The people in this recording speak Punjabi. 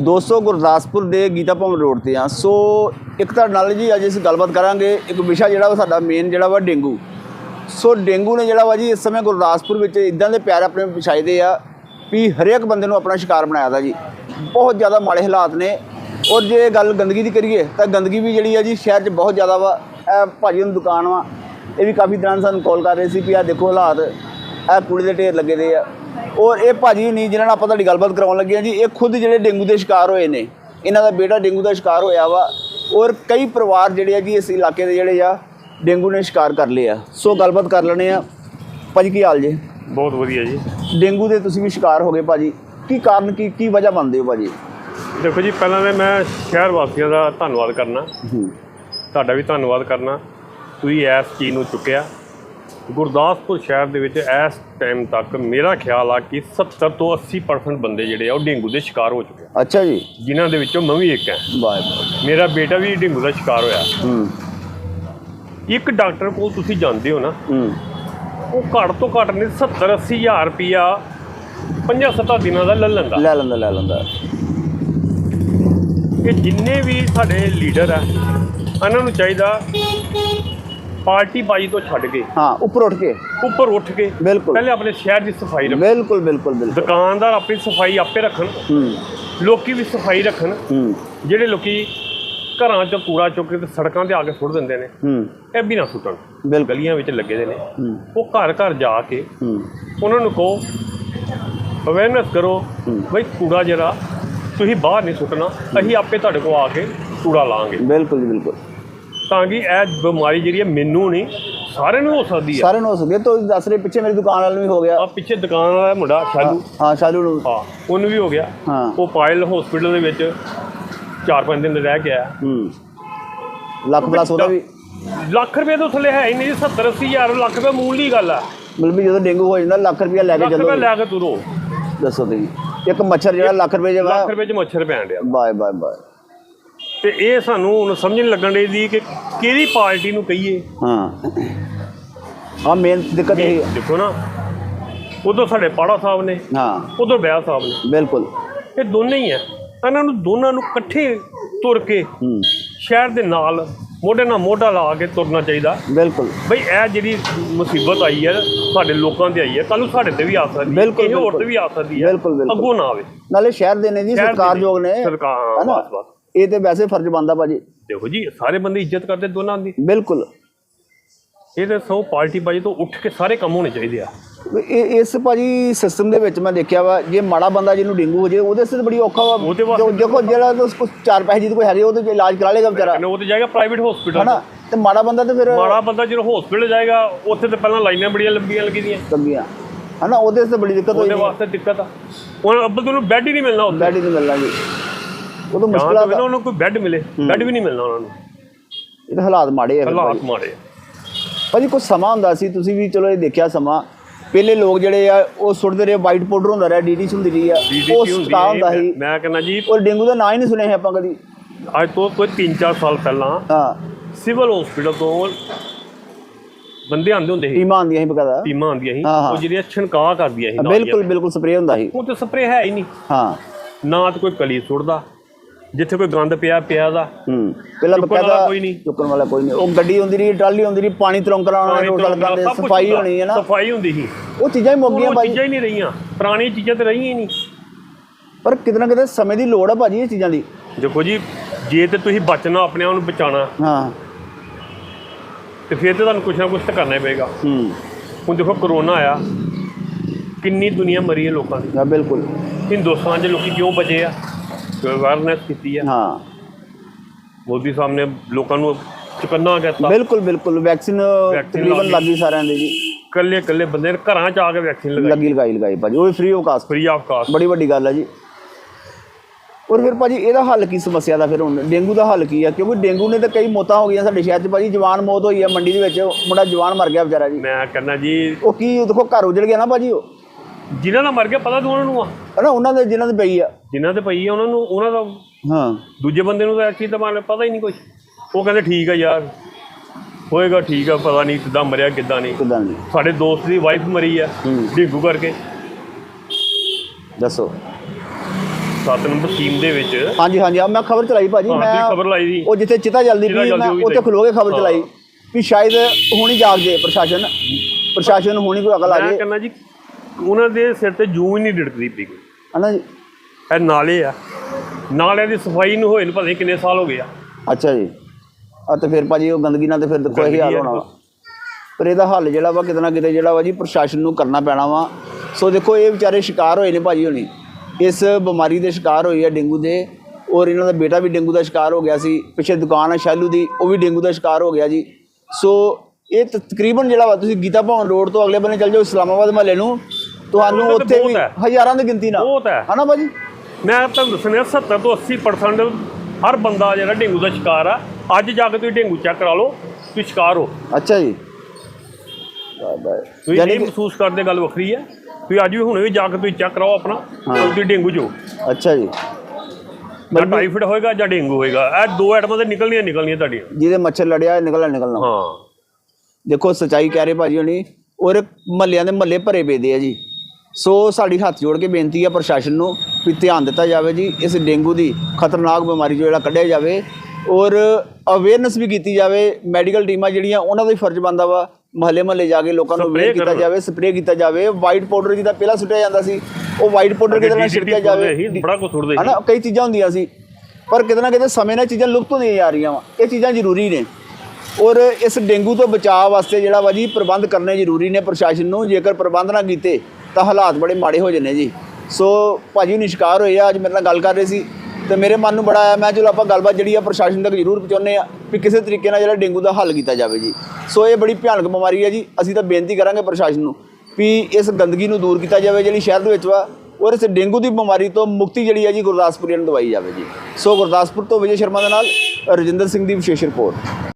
200 ਗੁਰਦਾਸਪੁਰ ਦੇ ਗੀਤਾ ਭਵਨ ਰੋਡ ਤੇ ਆ। ਸੋ ਇੱਕ ਤਾਂ ਨਾਲ ਜੀ ਅੱਜ ਅਸੀਂ ਗੱਲਬਾਤ ਕਰਾਂਗੇ, ਇੱਕ ਵਿਸ਼ਾ ਜਿਹੜਾ ਵਾ ਸਾਡਾ ਮੇਨ ਜਿਹੜਾ ਵਾ ਡੇਂਗੂ। ਸੋ ਡੇਂਗੂ ਨੇ ਜਿਹੜਾ ਵਾ ਜੀ ਇਸ ਸਮੇਂ ਗੁਰਦਾਸਪੁਰ ਵਿੱਚ ਇਦਾਂ ਦੇ ਪਿਆਰ ਆਪਣੇ ਵਿਛਾਏ ਦੇ ਆ ਵੀ ਹਰੇਕ ਬੰਦੇ ਨੂੰ ਆਪਣਾ ਸ਼ਿਕਾਰ ਬਣਾਇਆ ਦਾ ਜੀ। ਬਹੁਤ ਜ਼ਿਆਦਾ ਮਾੜੇ ਹਾਲਾਤ ਨੇ। ਔਰ ਜੇ ਗੱਲ ਗੰਦਗੀ ਦੀ ਕਰੀਏ, ਤਾਂ ਗੰਦਗੀ ਵੀ ਜਿਹੜੀ ਆ ਜੀ ਸ਼ਹਿਰ 'ਚ ਬਹੁਤ ਜ਼ਿਆਦਾ ਵਾ। ਇਹ ਭਾਜੀ ਦੀ ਦੁਕਾਨ ਵਾ, ਇਹ ਵੀ ਕਾਫੀ ਦਿਨਾਂ ਸਾਨੂੰ ਕਾਲ ਕਰ ਰਹੇ ਸੀ ਵੀ ਆ ਦੇਖੋ ਹਾਲਾਤ ਇਹ ਕੂੜੇ ਦੇ ਢੇਰ ਲੱਗੇ ਦੇ ਆ। ਔਰ ਇਹ ਭਾਜੀ ਨਹੀਂ ਜਿਨ੍ਹਾਂ ਨਾਲ ਆਪਾਂ ਤੁਹਾਡੀ ਗੱਲਬਾਤ ਕਰਾਉਣ ਲੱਗੇ ਆ ਜੀ ਇਹ ਖੁਦ ਜਿਹੜੇ ਡੇਂਗੂ ਦੇ ਸ਼ਿਕਾਰ ਹੋਏ ਨੇ ਇਹਨਾਂ ਦਾ ਬੇਟਾ ਡੇਂਗੂ ਦਾ ਸ਼ਿਕਾਰ ਹੋਇਆ ਵਾ ਔਰ ਕਈ ਪਰਿਵਾਰ ਜਿਹੜੇ ਆ ਜੀ ਇਸ ਇਲਾਕੇ ਦੇ ਜਿਹੜੇ ਆ ਡੇਂਗੂ ਨੇ ਸ਼ਿਕਾਰ ਕਰ ਲਏ ਆ। ਸੋ ਗੱਲਬਾਤ ਕਰ ਲੈਣੇ ਆ ਭਾਜੀ ਕੀ ਹਾਲ ਜੇ? ਬਹੁਤ ਵਧੀਆ ਜੀ। ਡੇਂਗੂ ਦੇ ਤੁਸੀਂ ਵੀ ਸ਼ਿਕਾਰ ਹੋ ਗਏ ਭਾਜੀ। ਕੀ ਕਾਰਨ ਕੀ ਕੀ ਵਜ੍ਹਾ ਮੰਨਦੇ ਹੋ ਭਾਜੀ? ਦੇਖੋ ਜੀ ਪਹਿਲਾਂ ਤਾਂ ਮੈਂ ਸ਼ਹਿਰ ਵਾਸੀਆਂ ਦਾ ਧੰਨਵਾਦ ਕਰਨਾ। ਤੁਹਾਡਾ ਵੀ ਧੰਨਵਾਦ ਕਰਨਾ। ਤੁਸੀਂ ਇਸ ਚੀਜ਼ ਨੂੰ ਚੁੱਕਿਆ। ਗੁਰਦਾਸਪੁਰ ਸ਼ਹਿਰ ਦੇ ਵਿੱਚ ਇਸ ਟਾਈਮ ਤੱਕ ਮੇਰਾ ਖਿਆਲ ਆ ਕਿ 70 ਤੋਂ 80% ਬੰਦੇ ਜਿਹੜੇ ਆ ਉਹ ਡੇਂਗੂ ਦੇ ਸ਼ਿਕਾਰ ਹੋ ਚੁੱਕੇ ਆ। ਅੱਛਾ ਜੀ। ਜਿਨ੍ਹਾਂ ਦੇ ਵਿੱਚੋਂ ਮੈਂ ਵੀ ਇੱਕ ਹਾਂ। ਵਾਹ ਵਾਹ ਮੇਰਾ ਬੇਟਾ ਵੀ ਡੇਂਗੂ ਦਾ ਸ਼ਿਕਾਰ ਹੋਇਆ। ਹੂੰ। ਇੱਕ ਡਾਕਟਰ ਕੋਲ ਤੁਸੀਂ ਜਾਂਦੇ ਹੋ ਨਾ ਹੂੰ। ਉਹ ਘੱਟ ਤੋਂ ਘੱਟ ਨਹੀਂ 70 80 ਹਜ਼ਾਰ ਰੁਪਿਆ ਪੰਜਾਂ ਸੱਤਾਂ ਦਿਨਾਂ ਦਾ ਲੈ ਲੈਂਦਾ। ਲੈ ਲੈਂਦਾ ਲੈ ਲੈਂਦਾ। ਕਿ ਜਿੰਨੇ ਵੀ ਸਾਡੇ ਲੀਡਰ ਆ ਇਹਨਾਂ ਨੂੰ ਚਾਹੀਦਾ ਪਾਰਟੀ ਬਾਜੀ ਤੋਂ ਛੱਡ ਕੇ ਹਾਂ ਉੱਪਰ ਉੱਠ ਕੇ। ਉੱਪਰ ਉੱਠ ਕੇ ਬਿਲਕੁਲ। ਪਹਿਲੇ ਆਪਣੇ ਸ਼ਹਿਰ ਦੀ ਸਫ਼ਾਈ ਰੱਖਣ ਬਿਲਕੁਲ ਬਿਲਕੁਲ ਬਿਲਕੁਲ। ਦੁਕਾਨਦਾਰ ਆਪਣੀ ਸਫ਼ਾਈ ਆਪੇ ਰੱਖਣ। ਲੋਕੀ ਵੀ ਸਫ਼ਾਈ ਰੱਖਣ। ਜਿਹੜੇ ਲੋਕੀ ਘਰਾਂ 'ਚੋਂ ਕੂੜਾ ਚੁੱਕ ਕੇ ਤੇ ਸੜਕਾਂ ਤੇ ਆ ਕੇ ਸੁੱਟ ਦਿੰਦੇ ਨੇ ਹੂੰ। ਇਹ ਵੀ ਨਾ ਸੁੱਟਣ। ਬਿਲਕੁਲ। ਗਲੀਆਂ ਵਿੱਚ ਲੱਗੇ ਦੇ ਨੇ। ਉਹ ਘਰ ਘਰ ਜਾ ਕੇ ਉਹਨਾਂ ਨੂੰ ਕਹੋ ਅਵੇਅਰਨੈਸ ਕਰੋ। ਬਈ ਕੂੜਾ ਜਿਹੜਾ ਤੁਸੀਂ ਬਾਹਰ ਨਹੀਂ ਸੁੱਟਣਾ। ਅਸੀਂ ਆਪੇ ਤੁਹਾਡੇ ਕੋਲ ਆ ਕੇ ਕੂੜਾ ਲਾਵਾਂਗੇ ਬਿਲਕੁਲ ਜੀ ਬਿਲਕੁਲ। ਤਾਂ ਕਿ ਇਹ ਬਿਮਾਰੀ ਜਿਹੜੀ ਹੈ ਮੈਨੂੰ ਨਹੀਂ ਸਾਰਿਆਂ ਨੂੰ ਹੋ ਸਕਦੀ ਹੈ। ਸਾਰੇ ਨੂੰ ਹੋ ਸਕਦੀ ਹੈ। ਤਾਂ ਦੱਸ ਰਹੇ ਪਿੱਛੇ ਮੇਰੀ ਦੁਕਾਨ ਵਾਲ ਨੂੰ ਵੀ ਹੋ ਗਿਆ। ਆ ਪਿੱਛੇ ਦੁਕਾਨ ਵਾਲਾ ਮੁੰਡਾ ਸ਼ਾਲੂ। ਹਾਂ ਸ਼ਾਲੂ ਨੂੰ। ਹਾਂ ਉਹਨੂੰ ਵੀ ਹੋ ਗਿਆ। ਹਾਂ। ਉਹ ਪਾਇਲ ਹਸਪੀਟਲ ਦੇ ਵਿੱਚ 4-5 ਦਿਨ ਰਹਿ ਆਇਆ। ਹੂੰ। ਲੱਖ ਪਲੱਸ ਉਹਦਾ ਵੀ। ਲੱਖ ਰੁਪਏ ਤੋਂ ਥੱਲੇ ਹੈ ਹੀ ਨਹੀਂ 70 80 ਹਜ਼ਾਰ ਲੱਖ ਰੁਪਏ ਮੂਲੀ ਗੱਲ ਆ। ਮਤਲਬ ਜਦੋਂ ਡੇਂਗੂ ਹੋ ਜਾਂਦਾ ਲੱਖ ਰੁਪਇਆ ਲੈ ਕੇ ਲੱਖ ਚੱਲੋ। ਰੁਪਏ ਲੈ ਕੇ ਤੁਰੋ। ਦੱਸੋ ਤੁਸੀਂ। ਇੱਕ ਮੱਛਰ ਜਿਹੜਾ ਲੱਖ ਰੁਪਏ ਜੇ ਵਾ ਲੱਖ ਰੁਪਏ ਚ ਮੱਛਰ ਪੈਣ ਡਿਆ। Bye bye bye. ਤੇ ਇਹ ਸਾਨੂੰ ਹੁਣ ਸਮਝ ਨਹੀਂ ਲੱਗਣ ਦੀ ਕਿ ਕਿਹੜੀ ਪਾਰਟੀ ਨੂੰ ਕਹੀਏ? ਹਾਂ। ਹਾਂ ਮੇਨ ਦਿੱਕਤ ਇਹ ਹੈ। ਦੇਖੋ ਨਾ ਉਦੋਂ ਸਾਡੇ ਪਾੜਾ ਸਾਹਿਬ ਨੇ ਹਾਂ। ਉਦੋਂ ਬਿਆਸ ਸਾਹਿਬ ਨੇ। ਬਿਲਕੁਲ। ਇਹ ਦੋਨੇ ਹੀ ਆ। ਇਹਨਾਂ ਨੂੰ ਦੋਨਾਂ ਨੂੰ ਇਕੱਠੇ ਤੁਰ ਕੇ ਹੂੰ। ਸ਼ਹਿਰ ਦੇ ਨਾਲ ਮੋਢੇ ਨਾਲ ਮੋਢਾ ਲਾ ਕੇ ਤੁਰਨਾ ਚਾਹੀਦਾ। ਬਿਲਕੁਲ। ਬਈ ਇਹ ਜਿਹੜੀ ਮੁਸੀਬਤ ਆਈ ਹੈ ਸਾਡੇ ਲੋਕਾਂ ਤੇ ਆਈ ਹੈ ਕੱਲ ਨੂੰ ਸਾਡੇ ਤੇ ਵੀ ਆ ਸਕਦੀ ਹੈ ਬਿਲਕੁਲ, ਕਿਸੇ ਹੋਰ ਤੇ। ਵੀ ਆ ਸਕਦੀ ਹੈ। ਬਿਲਕੁਲ, ਬਿਲਕੁਲ। ਅੱਗੋਂ ਨਾ ਆਵੇ। ਨਾਲੇ ਸ਼ਹਿਰ ਦੇ ਨੇ ਜੀ ਸ਼ਹਿਰ ਦੇ ਨੇ। ਸਰਕਾਰ ਹੈਨਾ? ਬਸ ਬਸ। ਇਹ ਤੇ ਵੈਸੇ ਫਰਜ਼ ਬਣਦਾ ਭਾਜੀ। ਦੇਖੋ ਜੀ ਸਾਰੇ ਬੰਦੇ ਇੱਜ਼ਤ ਕਰਦੇ ਦੋਨਾਂ ਦੀ। ਬਿਲਕੁਲ। ਇਹ ਤੇ ਸੋ ਪਾਰਟੀ ਬਾਜੀ ਤੋਂ ਉੱਠ ਕੇ ਸਾਰੇ ਕੰਮ ਹੋਣੇ ਚਾਹੀਦੇ ਆ। ਇਹ ਇਸ ਭਾਜੀ ਸਿਸਟਮ ਦੇ ਵਿੱਚ ਮੈਂ ਦੇਖਿਆ ਵਾ ਜੇ ਮਾੜਾ ਬੰਦਾ ਜਿਹਨੂੰ ਡੇਂਗੂ ਹੋ ਜੇ ਉਹਦੇ ਤਾਂ ਬੜੀ ਔਖਾ ਵਾ। ਦੇਖੋ ਜਿਹੜਾ ਤਾਂ ਕੁਛ ਚਾਰ ਪੈਸੇ ਜਿਹਦੇ ਕੋਈ ਹੈਗੇ ਉਹਦੇ ਚ ਇਲਾਜ ਕਰਾ ਲੇਗਾ ਵਿਚਾਰਾ। ਉਹ ਤੇ ਜਾਏਗਾ ਪ੍ਰਾਈਵੇਟ ਹਸਪੀਟਲ ਹਨਾ? ਤੇ। ਮਾੜਾ ਬੰਦਾ ਤੇ ਫਿਰ ਮਾੜਾ ਬੰਦਾ ਜਦੋਂ ਹਸਪੀਟਲ ਜਾਏਗਾ ਉੱਥੇ ਤੇ ਪਹਿਲਾਂ ਲਾਈਨਾਂ ਬੜੀਆਂ ਲੰਬੀਆਂ ਲੱਗੀ ਦੀਆਂ ਤੰਗੀਆਂ ਹਨਾ? ਉਹਦੇ ਵਾਸਤੇ ਬੜੀ ਦਿੱਕਤ ਹੋਈ ਉਹਦੇ ਵਾਸਤੇ ਦਿੱਕਤ ਆ। ਹੁਣ ਅੱਬਲ ਤੁਹਾਨੂੰ ਬੈੱਡ ਹੀ ਨਹੀਂ ਮਿਲਣਾ ਉੱਥੇ। ਬੈਡ ਹੀ ਨਹੀਂ ਮਿਲਣਾ ਜੀ। ਉਹ ਜਾਂ ਮੁਸ਼ਕਲਾਂ ਬਿਨਾਂ ਉਹਨਾਂ ਨੂੰ ਕੋਈ ਬੈੱਡ ਮਿਲੇ। ਬੈੱਡ ਵੀ ਨਹੀਂ ਮਿਲਣਾ ਉਹਨਾਂ ਨੂੰ। ਇਹ ਤਾਂ ਹਾਲਾਤ ਮਾੜੇ ਆ ਹਾਲਾਤ। ਮਾੜੇ। ਭਾਜੀ ਕੁਝ ਸਮਾਂ ਹੁੰਦਾ ਸੀ ਤੁਸੀਂ ਵੀ ਚਲੋ ਇਹ ਦੇਖਿਆ ਸਮਾਂ। ਪਹਿਲੇ ਲੋਕ ਜਿਹੜੇ ਆ ਉਹ ਸੁੱਟਦੇ ਰਹੇ ਵਾਈਟ ਪਾਊਡਰ ਹੁੰਦਾ ਰਿਹਾ ਡੀਡੀ ਹੁੰਦੀ ਰਹੀ ਆ। ਉਹ ਸਟਾ ਹੁੰਦਾ ਸੀ। ਮੈਂ ਕਹਿੰਦਾ ਜੀ ਔਰ ਡੇਂਗੂ ਦਾ ਨਾਂ ਹੀ ਨਹੀਂ ਸੁਣਿਆ ਆਪਾਂ ਕਦੀ। ਅੱਜ ਤੋਂ ਕੋਈ 3-4 ਸਾਲ ਪਹਿਲਾਂ ਹਾਂ। ਸਿਵਲ ਹਸਪੀਟਲ ਤੋਂ ਬੰਦੇ ਆਂਦੇ ਹੁੰਦੇ ਸੀ। ਟੀਮਾਂ ਆਉਂਦੀਆਂ ਸੀ ਬਕਾਇਦਾ। ਟੀਮਾਂ ਆਉਂਦੀਆਂ ਸੀ। ਉਹ ਜਿਹੜੀਆਂ ਛਿਣਕਾ ਕਰਦੀਆਂ ਸੀ ਬਿਲਕੁਲ ਬਿਲਕੁਲ ਸਪਰੇਅ ਹੁੰਦਾ ਸੀ। ਉਹ ਤੇ ਸਪਰੇ ਹੈ ਹੀ ਨਹੀਂ। ਹਾਂ। ਨਾ ਤਾਂ ਕੋਈ ਕਲੀ ਸੁੱਟਦਾ ਜਿੱਥੇ ਕੋਈ ਗੰਦ ਪਿਆ ਪਿਆ ਦਾ। ਹੂੰ ਪਹਿਲਾਂ ਚੁੱਕਣ ਵਾਲਾ ਬਕਾਇਦਾ ਕੋਈ ਨਹੀਂ। ਚੁੱਕਣ ਵਾਲਾ ਕੋਈ ਨਹੀਂ। ਉਹ ਗੱਡੀ ਹੁੰਦੀ ਰਹੀ ਟਰਾਲੀ ਹੁੰਦੀ ਰਹੀ ਪਾਣੀ ਤਰੋਂਕਣਾ ਉਹਨਾਂ ਨੇ ਰੋਟਲ ਕਰਦੇ ਸਭ ਕੁਛ ਸਫ਼ਾਈ ਹੁੰਦਾ। ਹੋਣੀ ਹੈ ਨਾ। ਸਫ਼ਾਈ ਹੁੰਦੀ ਸੀ। ਉਹ ਚੀਜ਼ਾਂ ਹੀ ਮੁੱਕ ਗਈਆਂ ਉਹ ਭਾਜੀ ਚੀਜ਼ਾਂ ਹੀ ਨਹੀਂ ਰਹੀਆਂ। ਪੁਰਾਣੀਆਂ ਚੀਜ਼ਾਂ ਤੇ ਰਹੀਆਂ ਹੀ ਨਹੀਂ। ਪਰ ਕਿਤੇ ਨਾ ਕਿਤੇ ਸਮੇਂ ਦੀ ਲੋੜ ਆ ਭਾਜੀ ਇਹ ਚੀਜ਼ਾਂ ਦੀ। ਦੇਖੋ ਜੀ ਜੇ ਤੇ ਤੁਸੀਂ ਬਚਣਾ ਆਪਣੇ ਆਪ ਨੂੰ ਬਚਾਉਣਾ ਹਾਂ। ਤੇ ਫਿਰ ਤੇ ਤੁਹਾਨੂੰ ਕੁਛ ਨਾ ਕੁਛ ਤਾਂ ਕਰਨਾ ਹੀ ਪਏਗਾ। ਹੂੰ। ਹੁਣ ਦੇਖੋ ਕਰੋਨਾ ਆਇਆ। ਕਿੰਨੀ ਦੁਨੀਆ ਮਰੀ ਹੈ ਲੋਕਾਂ ਦੀ। ਹਾਂ ਬਿਲਕੁਲ। ਹਿੰਦੁਸਤਾਨ 'ਚ ਲੋਕੀ ਕਿਉਂ ਬਚੇ ਆ? ਅਵੇਅਰਨੈਸ ਕੀਤੀ ਆ। ਹਾਂ। ਮੋਦੀ ਸਾਹਿਬ ਨੇ ਲੋਕਾਂ ਨੂੰ ਚੁਕੰਨਾ ਕਰਤਾ ਬਿਲਕੁਲ ਬਿਲਕੁਲ। ਵੈਕਸੀਨ ਤਕਰੀਬਨ ਲੱਗ ਸਾਰਿਆਂ ਦੇ ਜੀ। ਕੱਲੇ ਕੱਲੇ ਬੰਦੇ ਨੇ ਘਰਾਂ 'ਚ ਆ ਕੇ ਵੈਕਸੀਨ ਲਗਾਈ। ਲੱਗੀ ਲਗਾਈ ਲਗਾਈ ਭਾਜੀ। ਉਹ free of cost free of cost ਬੜੀ ਵੱਡੀ ਗੱਲ ਹੈ ਜੀ। ਔਰ ਫਿਰ ਭਾਜੀ ਇਹਦਾ ਹੱਲ ਕੀ ਸਮੱਸਿਆ ਦਾ ਫਿਰ ਹੁਣ? ਡੇਂਗੂ ਦਾ ਹੱਲ ਕੀ ਆ? ਕਿਉਂਕਿ ਡੇਂਗੂ ਨੇ ਤਾਂ ਕਈ ਮੌਤਾਂ ਹੋ ਗਈਆਂ ਸਾਡੇ ਸ਼ਹਿਰ 'ਚ। ਭਾਜੀ ਜਵਾਨ ਮੌਤ ਹੋਈ ਆ ਮੰਡੀ ਦੇ ਵਿੱਚ। ਮੁੰਡਾ ਜਵਾਨ ਮਰ ਗਿਆ ਵਿਚਾਰਾ ਜੀ। ਮੈਂ ਕਹਿੰਦਾ ਜੀ ਉਹ ਕੀ ਦੇਖੋ ਘਰ ਉਜੜ ਗਿਆ ਨਾ ਭਾਜੀ ਉਹ। ਜਿਨ੍ਹਾਂ ਦਾ ਮਰ ਗਿਆ ਪਤਾ ਤਾਂ ਉਹਨਾਂ ਨੂੰ ਆ? ਹਨਾ ਉਹਨਾਂ ਦੇ ਜਿਨ੍ਹਾਂ ਦੇ ਪਈ ਆ। ਜਿਨ੍ਹਾਂ ਦੇ ਪਈ ਆ ਉਹਨਾਂ ਨੂੰ ਉਹਨਾਂ ਦਾ ਹਾਂ। ਦੂਜੇ ਬੰਦੇ ਨੂੰ ਤਾਂ ਇਸ ਚੀਜ਼ ਦਾ ਪਤਾ ਹੀ ਨਹੀਂ ਕੁਝ ਉਹ ਕਹਿੰਦੇ ਠੀਕ ਆ ਯਾਰ ਹੋਏਗਾ ਠੀਕ ਆ ਪਤਾ ਨਹੀਂ ਕਿੱਦਾਂ ਮਰਿਆ ਕਿੱਦਾਂ ਨਹੀਂ। ਕਿਦਾਂ ਜੀ ਸਾਡੇ ਦੋਸਤ ਦੀ ਵਾਈਫ ਮਰੀ ਆ ਹੂੰ। ਡੇਂਗੂ ਕਰਕੇ। ਦੱਸੋ। 7 ਨੰਬਰ ਸਕੀਮ ਦੇ ਵਿੱਚ ਹਾਂਜੀ ਹਾਂਜੀ ਆ ਮੈਂ ਖਬਰ ਚਲਾਈ ਭਾਜੀ। ਹਾਂ, ਤੁਸੀਂ ਖਬਰ ਲਾਈ ਸੀ। ਉਹ ਜਿੱਥੇ ਚਿਤਾ ਜਲਦੀ ਚਿਤਾ ਪਈ ਜਲਦੀ ਮੈਂ ਉੱਥੇ। ਖਲੋ ਕੇ ਖਬਰ ਹਾਂ। ਚਲਾਈ ਵੀ ਸ਼ਾਇਦ ਹੁਣੀ ਜਾਗ ਜੇ ਪ੍ਰਸ਼ਾਸਨ। ਪ੍ਰਸ਼ਾਸਨ ਨੂੰ ਹੁਣੀ ਕੋਈ ਅਕਲ ਆ ਮੈਂ ਜੇ। ਕਹਿੰਦਾ ਜੀ ਉਹਨਾਂ ਦੇ ਸਿਰ ਤੇ ਜੂੰ ਹੀ ਨਹੀਂ ਡਿੜਕਦੀ ਪਈ। ਕੋਈ। ਹਨਾ ਜੀ? ਇਹ ਨਾਲੇ ਆ। ਨਾਲਿਆਂ ਦੀ ਸਫ਼ਾਈ ਨੂੰ ਹੋਏ ਨੂੰ ਪਤਾ ਨਹੀਂ ਕਿੰਨੇ ਸਾਲ ਹੋ ਗਏ ਆ। ਅੱਛਾ ਜੀ। ਆ ਤੇ ਫਿਰ ਭਾਜੀ ਉਹ ਗੰਦਗੀ ਨਾਲ ਤੇ ਫਿਰ ਦੇਖੋ ਇਹੀ ਹਾਲ। ਹੋਣਾ ਵਾ। ਪਰ ਇਹਦਾ ਹੱਲ ਜਿਹੜਾ ਵਾ ਕਿਤੇ ਨਾ ਕਿਤੇ ਜਿਹੜਾ ਵਾ ਜੀ ਪ੍ਰਸ਼ਾਸਨ ਨੂੰ ਕਰਨਾ ਪੈਣਾ ਵਾ। ਸੋ ਦੇਖੋ ਇਹ ਵਿਚਾਰੇ ਸ਼ਿਕਾਰ ਹੋਏ ਨੇ ਭਾਜੀ ਹੁਣੀ। ਇਸ ਬਿਮਾਰੀ ਦੇ ਸ਼ਿਕਾਰ ਹੋਏ ਆ ਡੇਂਗੂ ਦੇ। ਔਰ ਇਹਨਾਂ ਦਾ ਬੇਟਾ ਵੀ ਡੇਂਗੂ ਦਾ ਸ਼ਿਕਾਰ ਹੋ ਗਿਆ ਸੀ। ਪਿੱਛੇ ਦੁਕਾਨ ਆ ਸ਼ੈਲੂ ਦੀ ਉਹ ਵੀ ਡੇਂਗੂ ਦਾ ਸ਼ਿਕਾਰ ਹੋ ਗਿਆ ਜੀ। ਸੋ ਇਹ ਤਕਰੀਬਨ ਜਿਹੜਾ ਵਾ ਤੁਸੀਂ ਗੀਤਾ ਭਵਨ ਰੋਡ ਤੋਂ ਅਗਲੇ ਬੰਨੇ ਚੱਲ ਜਾਓ ਇਸਲਾਮਾਬਾਦ ਮਹੱਲੇ ਨੂੰ। ਤੁਹਾਨੂੰ ਉੱਥੇ ਵੀ। ਹਜ਼ਾਰਾਂ ਦੀ ਗਿਣਤੀ ਨਾਲ। ਬਹੁਤ ਹੈ। ਹਨਾ ਭਾਜੀ? ਮੈਂ ਤੁਹਾਨੂੰ ਦੱਸਣਿਆ 70 ਤੋਂ 80% ਹਰ ਬੰਦਾ ਜਿਹੜਾ ਡੇਂਗੂ ਦਾ ਸ਼ਿਕਾਰ ਆ ਅੱਜ ਜਾ ਕੇ ਤੁਸੀਂ ਡੇਂਗੂ ਚੈੱਕ ਕਰਾ ਲਓ ਤੁਸੀਂ ਸ਼ਿਕਾਰ ਹੋ। ਅੱਛਾ ਜੀ। ਤੁਸੀਂ ਇਹ ਮਹਿਸੂਸ ਕਰਦੇ ਗੱਲ ਵੱਖਰੀ ਹੈ। ਤੁਸੀਂ ਅੱਜ ਵੀ ਹੁਣੇ ਵੀ ਜਾ ਕੇ ਤੁਸੀਂ ਚੈੱਕ ਕਰਾਓ ਆਪਣਾ ਤੁਸੀਂ ਡੇਂਗੂ ਜੋ ਅੱਛਾ ਜੀ। ਜਾਂ ਟਾਈਫਾਇਡ ਹੋਏਗਾ ਜਾਂ ਡੇਂਗੂ ਹੋਏਗਾ ਇਹ ਦੋ ਐਟਮਾਂ ਤੇ ਨਿਕਲਣੀਆਂ ਨਿਕਲਣੀਆਂ ਤੁਹਾਡੀਆਂ। ਜਿਹਦੇ ਮੱਛਰ ਲੜਿਆ ਨਿਕਲਣਾ ਨਿਕਲਣਾ। ਹਾਂ। ਦੇਖੋ ਸਚਾਈ ਕਹਿ ਰਹੇ ਭਾਜੀ ਹਣੀ ਔਰ ਮਹੱਲਿਆਂ ਦੇ ਮਹੱਲੇ ਭਰੇ ਪੇਦੇ ਆ ਜੀ। ਸੋ ਸਾਡੀ ਹੱਥ ਜੋੜ ਕੇ ਬੇਨਤੀ ਆ ਪ੍ਰਸ਼ਾਸਨ ਨੂੰ ਵੀ ਧਿਆਨ ਦਿੱਤਾ ਜਾਵੇ ਜੀ ਇਸ ਡੇਂਗੂ ਦੀ ਖਤਰਨਾਕ ਬਿਮਾਰੀ ਜਿਹੜਾ ਕੱਢਿਆ ਜਾਵੇ ਔਰ ਅਵੇਅਰਨੈਸ ਵੀ ਕੀਤੀ ਜਾਵੇ ਮੈਡੀਕਲ ਟੀਮਾਂ ਜਿਹੜੀਆਂ ਉਹਨਾਂ ਦਾ ਹੀ ਫਰਜ਼ ਬਣਦਾ ਵਾ ਮਹੱਲੇ ਮਹੱਲੇ ਜਾ ਕੇ ਲੋਕਾਂ ਨੂੰ ਅਵੇਅਰ ਕੀਤਾ। ਜਾਵੇ ਸਪਰੇਅ ਕੀਤਾ ਜਾਵੇ ਵਾਈਟ ਪਾਊਡਰ ਜਿਹਦਾ ਪਹਿਲਾਂ ਸੁੱਟਿਆ ਜਾਂਦਾ ਸੀ ਉਹ ਵਾਈਟ ਪਾਊਡਰ ਕਿਤੇ ਨਾਲ ਛਿੜਕਿਆ ਜਾਵੇ? ਬੜਾ ਕੁਝ ਸੁੱਟਦੇ ਹਨਾ ਕਈ ਚੀਜ਼ਾਂ ਹੁੰਦੀਆਂ ਸੀ ਪਰ ਕਿਤੇ ਨਾ ਕਿਤੇ ਸਮੇਂ ਨਾਲ ਚੀਜ਼ਾਂ ਲੁਪਤ ਹੁੰਦੀਆਂ ਜਾ ਰਹੀਆਂ ਵਾ ਇਹ ਚੀਜ਼ਾਂ ਜ਼ਰੂਰੀ ਨੇ। ਔਰ ਇਸ ਡੇਂਗੂ ਤੋਂ ਬਚਾਅ ਵਾਸਤੇ ਜਿਹੜਾ ਵਾ ਜੀ, ਪ੍ਰਬੰਧ ਕਰਨੇ ਜ਼ਰੂਰੀ ਨੇ ਪ੍ਰਸ਼ਾਸਨ ਨੂੰ। ਜੇਕਰ ਪ੍ਰਬੰਧ ਨਾ ਕੀਤੇ, ਤਾਂ ਹਾਲਾਤ ਬੜੇ ਮਾੜੇ ਹੋ ਜਾਂਦੇ ਜੀ। ਸੋ ਭਾਜੀ ਨੂੰ ਸ਼ਿਕਾਰ ਹੋਏ ਆ, ਅੱਜ ਮੇਰੇ ਨਾਲ ਗੱਲ ਕਰ ਰਹੇ ਸੀ। ਤੇ ਮੇਰੇ ਮਨ ਨੂੰ ਬੜਾ ਆਇਆ, ਮੈਂ ਚਲੋ ਆਪਾਂ ਗੱਲਬਾਤ ਜਿਹੜੀ ਆ ਪ੍ਰਸ਼ਾਸਨ ਤੱਕ ਜ਼ਰੂਰ ਪਹੁੰਚਾਉਂਦੇ ਆ ਵੀ ਕਿਸੇ ਤਰੀਕੇ ਨਾਲ ਜਿਹੜਾ ਡੇਂਗੂ ਦਾ ਹੱਲ ਕੀਤਾ ਜਾਵੇ ਜੀ। ਸੋ ਇਹ ਬੜੀ ਭਿਆਨਕ ਬਿਮਾਰੀ ਹੈ ਜੀ, ਅਸੀਂ ਤਾਂ ਬੇਨਤੀ ਕਰਾਂਗੇ ਪ੍ਰਸ਼ਾਸਨ ਨੂੰ ਵੀ ਇਸ ਗੰਦਗੀ ਨੂੰ ਦੂਰ ਕੀਤਾ ਜਾਵੇ, ਜਿਹੜੀ ਸ਼ਹਿਰ ਦੇ ਵਿੱਚ ਵਾ, ਔਰ ਇਸ ਡੇਂਗੂ ਦੀ ਬਿਮਾਰੀ ਤੋਂ ਮੁਕਤੀ ਜਿਹੜੀ ਹੈ ਜੀ ਗੁਰਦਾਸਪੁਰੀਆਂ ਨੂੰ ਦਵਾਈ ਜਾਵੇ ਜੀ। ਸੋ ਗੁਰਦਾਸਪੁਰ ਤੋਂ ਵਿਜੇ ਸ਼ਰਮਾ ਦੇ ਨਾਲ ਰਜਿੰਦਰ ਸਿੰਘ ਦੀ ਵਿਸ਼ੇਸ਼ ਰਿਪੋਰਟ।